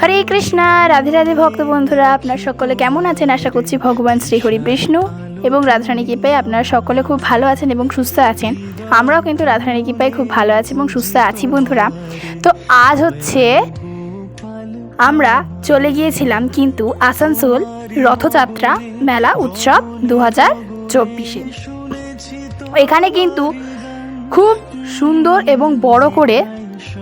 হরে কৃষ্ণা, রাধে রাধে ভক্ত বন্ধুরা, আপনার সকলে কেমন আছেন? আশা করছি ভগবান শ্রী হরি বিষ্ণু এবং রাধারানী কৃপায় আপনারা সকলে খুব ভালো আছেন এবং সুস্থ আছেন। আমরাও কিন্তু রাধারানী কৃপায় খুব ভালো আছি এবং সুস্থ আছি বন্ধুরা। তো আজ হচ্ছে আমরা চলে গিয়েছিলাম কিন্তু আসানসোল রথযাত্রা মেলা উৎসব দু হাজার চব্বিশে। এখানে কিন্তু খুব সুন্দর এবং বড় করে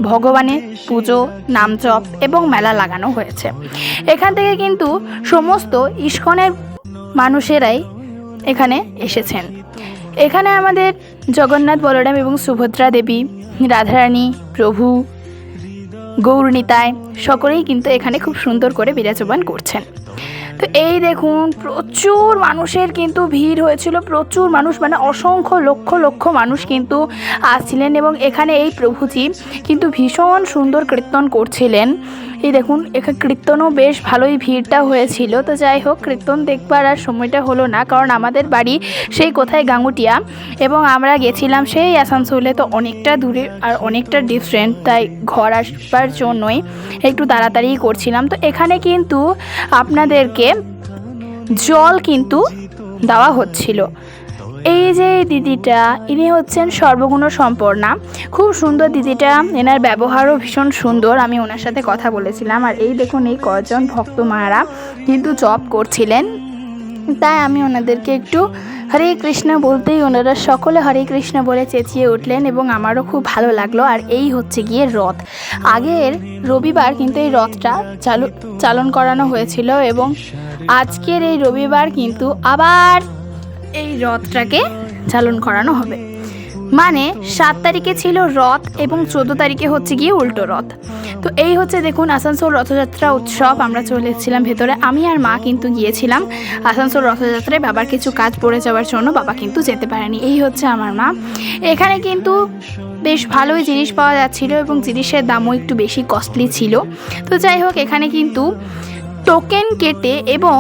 ভগবানের পুজো, নামজপ এবং মেলা লাগানো হয়েছে। এখান থেকে কিন্তু সমস্ত ইস্কনের মানুষেরাই এখানে এসেছেন। এখানে আমাদের জগন্নাথ বলরাম এবং সুভদ্রা দেবী, রাধারানী, প্রভু, গৌরনীতায় সকলেই কিন্তু এখানে খুব সুন্দর করে বিরাজমান করছেন। তো এই দেখুন, প্রচুর মানুষের কিন্তু ভিড় হয়েছিল, প্রচুর মানুষ মানে অসংখ্য লক্ষ লক্ষ মানুষ কিন্তু আসছিলেন এবং এখানে এই প্রভুজি কিন্তু ভীষণ সুন্দর কীর্তন করছিলেন। এই দেখুন এখানে কীর্তনও বেশ ভালোই ভিড়টা হয়েছিল। তো যাই হোক, কীর্তন দেখবার আর সময়টা হলো না, কারণ আমাদের বাড়ি সেই কোথায় গাঙ্গুটিয়া, এবং আমরা গেছিলাম সেই আসানসোলে তো অনেকটা দূরে আর অনেকটা ডিফারেন্ট তাই ঘর আসবার জন্যই একটু তাড়াতাড়ি করছিলাম। তো এখানে কিন্তু আপনাদেরকে জল কিন্তু দেওয়া হচ্ছিল। এই যে দিদিটা, ইনি হচ্ছেন সর্বগুণ সম্পন্না খুব সুন্দর দিদিটা, এনার ব্যবহারও ভীষণ সুন্দর, আমি ওনার সাথে কথা বলেছিলাম। আর এই দেখুন, এই কজন ভক্ত মায়েরা কিন্তু জব করছিলেন। তাই আমি ওনাদেরকে একটু হরে কৃষ্ণ বলতেই ওনারা সকলে হরে কৃষ্ণ বলে চেঁচিয়ে উঠলেন এবং আমারও খুব ভালো লাগল। আর এই হচ্ছে গিয়ে রথ। আগের রবিবার কিন্তু এই রথটা চালু, চালন করানো হয়েছিল এবং আজকের এই রবিবার কিন্তু আবার এই রথটাকে চালন করানো হবে। মানে সাত তারিখে ছিল রথ এবং চোদ্দ তারিখে হচ্ছে গিয়ে উল্টো রথ। তো এই হচ্ছে দেখুন আসানসোল রথযাত্রা উৎসব, আমরা চলে এসেছিলাম ভেতরে। আমি আর মা কিন্তু গিয়েছিলাম আসানসোল রথযাত্রায়, বাবার কিছু কাজ পড়ে যাওয়ার জন্য বাবা কিন্তু যেতে পারেনি। এই হচ্ছে আমার মা। এখানে কিন্তু বেশ ভালোই জিনিস পাওয়া যাচ্ছিল এবং জিনিসের দামও একটু বেশি কস্টলি ছিল। তো যাই হোক, এখানে কিন্তু টোকেন কেটে এবং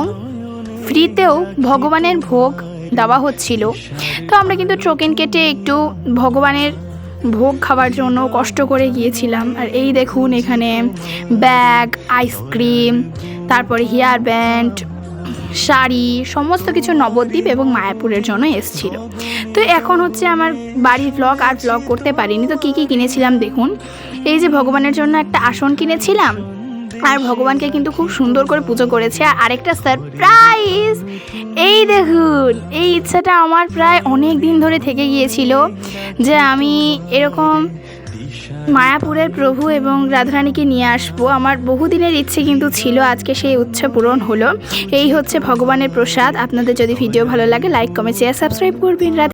ফ্রিতেও ভগবানের ভোগ দেওয়া হচ্ছিল। তো আমরা কিন্তু ট্রোকেন কেটে একটু ভগবানের ভোগ খাওয়ার জন্য কষ্ট করে গিয়েছিলাম। আর এই দেখুন এখানে ব্যাগ, আইসক্রিম, তারপরে হেয়ার ব্যান্ড, শাড়ি, সমস্ত কিছু নবদ্বীপ এবং মায়াপুরের জন্য এসছিল। তো এখন হচ্ছে আমার বাড়ির ব্লগ আর ব্লগ করতে পারিনি। তো কী কী কিনেছিলাম দেখুন। এই যে ভগবানের জন্য একটা আসন কিনেছিলাম। আর ভগবানকে কিন্তু খুব সুন্দর করে পুজো করেছে। আর আরেকটা সারপ্রাইজ এই দেখুন, এই ইচ্ছাটা আমার প্রায় অনেক দিন ধরে থেকে গিয়েছিল যে আমি এরকম মায়াপুরের প্রভু এবং রাধারানীকে নিয়ে আসব। আমার বহুদিনের ইচ্ছে কিন্তু ছিল আজকে সেই উচ্ছা পূরণ হলো। এই হচ্ছে ভগবানের প্রসাদ। আপনাদের যদি ভিডিও ভালো লাগে লাইক কমেন্ট শেয়ার সাবস্ক্রাইব করবেন।